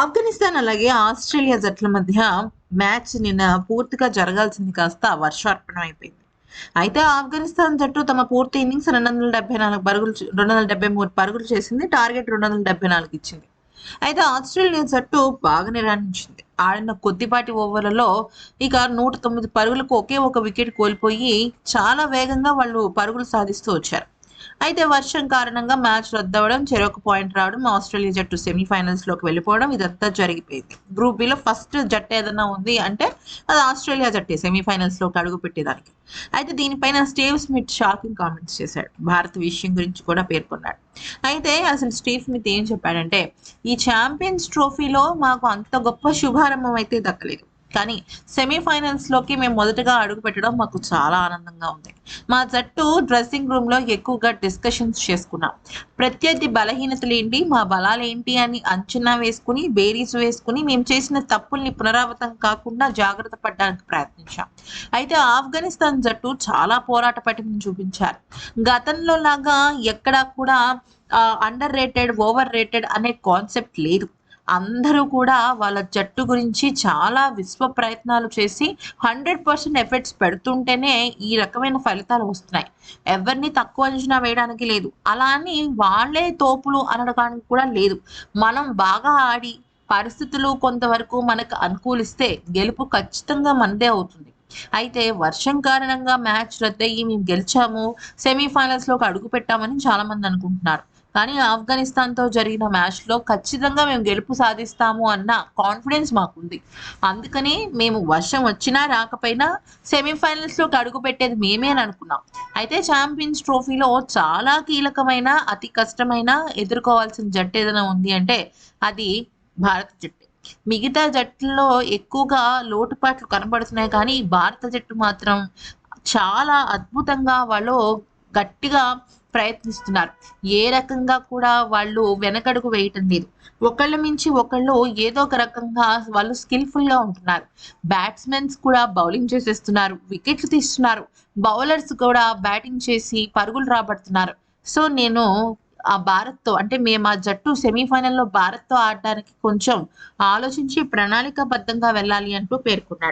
ఆఫ్ఘనిస్తాన్ అలాగే ఆస్ట్రేలియా జట్ల మధ్య మ్యాచ్ నిన్న పూర్తిగా జరగాల్సింది కాస్త వర్షార్పణం అయిపోయింది అయితే ఆఫ్ఘనిస్తాన్ జట్టు తమ పూర్తి ఇన్నింగ్స్ రెండు వందల డెబ్బై నాలుగు పరుగులు రెండు వందల డెబ్బై మూడు పరుగులు చేసింది టార్గెట్ రెండు వందల డెబ్బై నాలుగు ఇచ్చింది. అయితే ఆస్ట్రేలియా జట్టు బాగానే రాణించింది. ఆడిన కొద్దిపాటి ఓవర్లలో ఇక నూట తొమ్మిది పరుగులకు ఒకే ఒక వికెట్ కోల్పోయి చాలా వేగంగా వాళ్ళు పరుగులు సాధిస్తూ వచ్చారు. అయితే వర్షం కారణంగా మ్యాచ్ రద్దవడం చెరొక పాయింట్ రావడం ఆస్ట్రేలియా జట్టు సెమీఫైనల్స్లోకి వెళ్ళిపోవడం ఇదంతా జరిగిపోయింది. గ్రూప్ బిలో ఫస్ట్ జట్టు ఏదైనా ఉంది అంటే అది ఆస్ట్రేలియా జట్టే సెమీఫైనల్స్లోకి అడుగు పెట్టేదానికి. అయితే దీనిపైన స్టీవ్ స్మిత్ షాకింగ్ కామెంట్స్ చేశాడు. భారత్ విషయం గురించి కూడా పేర్కొన్నాడు. అయితే అసలు స్టీవ్ స్మిత్ ఏం చెప్పాడంటే ఈ ఛాంపియన్స్ ట్రోఫీలో మాకు అంత గొప్ప శుభారంభం అయితే దక్కలేదు. కానీ సెమీఫైనల్స్లోకి మేము మొదటగా అడుగు పెట్టడం మాకు చాలా ఆనందంగా ఉంది. మా జట్టు డ్రెస్సింగ్ రూమ్లో ఎక్కువగా డిస్కషన్స్ చేసుకున్నాం. ప్రత్యర్థి బలహీనతలు ఏంటి? మా బలాలు ఏంటి? అని అంచనా వేసుకుని బేరీస్ వేసుకుని మేము చేసిన తప్పుల్ని పునరావృతం కాకుండా జాగ్రత్త పడడానికి ప్రయత్నించాం. అయితే ఆఫ్ఘనిస్తాన్ జట్టు చాలా పోరాట పటిమను చూపించారు. గతంలో లాగా ఎక్కడా కూడా అండర్ రేటెడ్ ఓవర్ రేటెడ్ అనే కాన్సెప్ట్ లేదు. అందరూ కూడా వాళ్ళ జట్టు గురించి చాలా విశ్వ ప్రయత్నాలు చేసి హండ్రెడ్ పర్సెంట్ ఎఫర్ట్స్ పెడుతుంటేనే ఈ రకమైన ఫలితాలు వస్తున్నాయి. ఎవరిని తక్కువ అంచనా వేయడానికి లేదు. అలా అని వాళ్ళే తోపులు అనడానికి కూడా లేదు. మనం బాగా ఆడి పరిస్థితులు కొంతవరకు మనకు అనుకూలిస్తే గెలుపు ఖచ్చితంగా మనదే అవుతుంది. అయితే వర్షం కారణంగా మ్యాచ్ రద్దయ్యి మేము గెలిచాము సెమీఫైనల్స్లోకి అడుగు పెట్టామని చాలా మంది అనుకుంటున్నారు. కానీ ఆఫ్ఘనిస్తాన్తో జరిగిన మ్యాచ్లో ఖచ్చితంగా మేము గెలుపు సాధిస్తాము అన్న కాన్ఫిడెన్స్ మాకుంది. అందుకని మేము వర్షం వచ్చినా రాకపోయినా సెమీఫైనల్స్లోకి అడుగు పెట్టేది మేమే అని అనుకున్నాం. అయితే ఛాంపియన్స్ ట్రోఫీలో చాలా కీలకమైన అతి కష్టమైన ఎదుర్కోవాల్సిన జట్టు ఏదైనా ఉంది అంటే అది భారత జట్టు. మిగతా జట్టులో ఎక్కువగా లోటుపాట్లు కనబడుతున్నాయి కానీ భారత జట్టు మాత్రం చాలా అద్భుతంగా వాళ్ళు గట్టిగా ప్రయత్నిస్తున్నారు. ఏ రకంగా కూడా వాళ్ళు వెనకడుగు వేయటం లేదు. ఒకళ్ళ మించి ఒకళ్ళు ఏదో ఒక రకంగా వాళ్ళు స్కిల్ఫుల్గా ఉంటున్నారు. బ్యాట్స్మెన్స్ కూడా బౌలింగ్ చేసేస్తున్నారు. వికెట్లు తీస్తున్నారు. బౌలర్స్ కూడా బ్యాటింగ్ చేసి పరుగులు రాబడుతున్నారు. సో నేను ఆ భారత్తో అంటే మేము ఆ జట్టు సెమీఫైనల్లో భారత్తో ఆడడానికి కొంచెం ఆలోచించి ప్రణాళికాబద్ధంగా వెళ్ళాలి అంటూ పేర్కొన్నాడు.